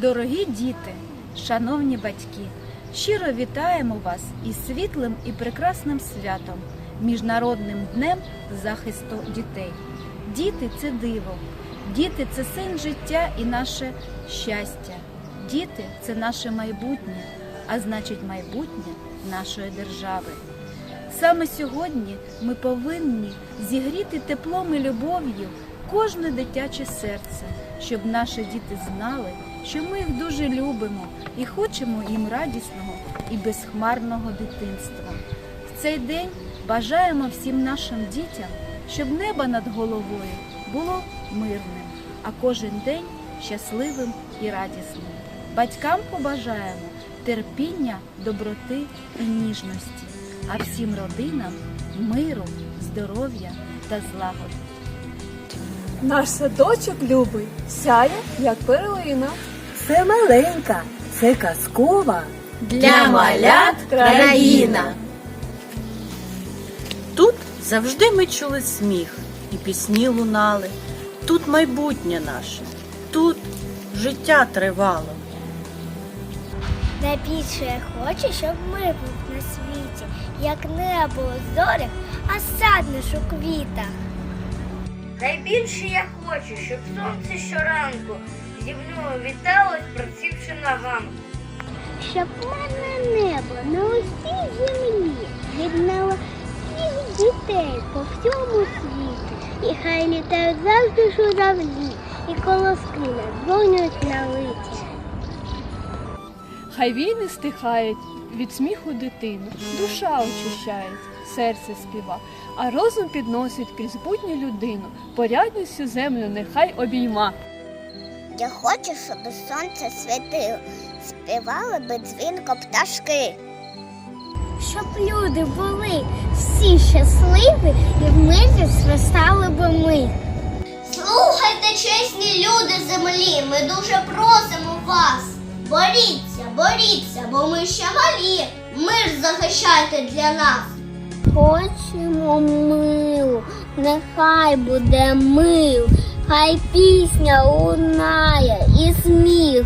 Дорогі діти, шановні батьки, щиро вітаємо вас із світлим і прекрасним святом, Міжнародним днем захисту дітей. Діти це диво, діти це син життя і наше щастя. Діти це наше майбутнє, а значить майбутнє нашої держави. Саме сьогодні ми повинні зігріти теплом і любов'ю кожне дитяче серце, щоб наші діти знали, що ми їх дуже любимо і хочемо їм радісного і безхмарного дитинства. В цей день бажаємо всім нашим дітям, щоб небо над головою було мирним, а кожен день щасливим і радісним. Батькам побажаємо терпіння, доброти і ніжності, а всім родинам миру, здоров'я та злагоди. Наш садочок любий, сяє, як перлина. Це маленька, це казкова. Для малят країна. Тут завжди ми чули сміх і пісні лунали. Тут майбутнє наше, тут життя тривало. Найбільше я хочу, щоб мир був на світі, як небо у зорях, а сад наш у квітах. Найбільше я хочу, щоб сонце щоранку зі мною віталось, працівши на ганку. Щоб мирне небо на усій землі єднало всіх дітей по всьому світі. І хай літають завжди журавлі, і колоски надзвонюють на литі. Хай війни стихають від сміху дитини, душа очищається, серце співа, а розум підносить крізь будню людину, порядність всю землю нехай обійма. Я хочу, щоб сонце світило, співали би дзвінко пташки. Щоб люди були всі щасливі і в мирі зростали би ми. Слухайте, чесні люди землі, ми дуже просимо вас. Боріться, боріться, бо ми ще малі. Мир захищайте для нас. Хочемо милу, нехай буде мил, хай пісня лунає і сміх.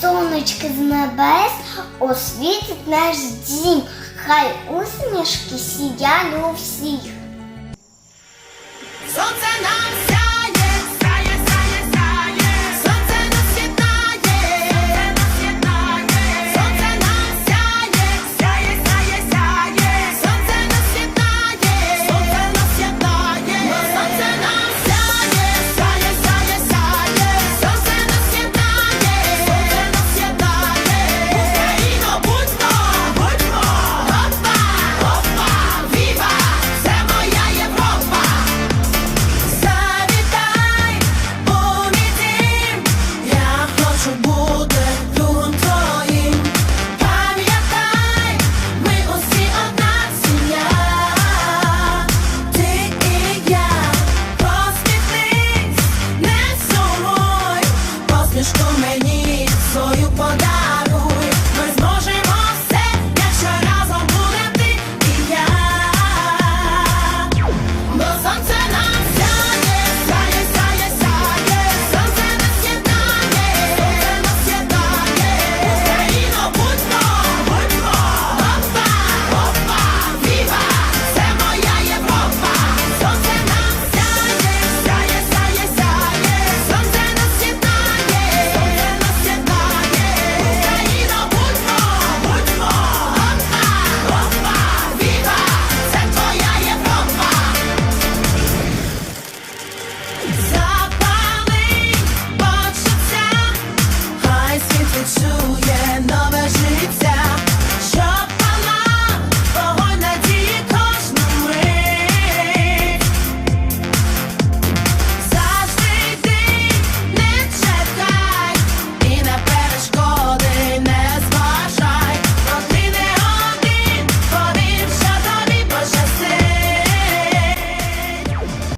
Сонечки з небес освітить наш дім, хай усмішки сіяли у всіх. Сонце нам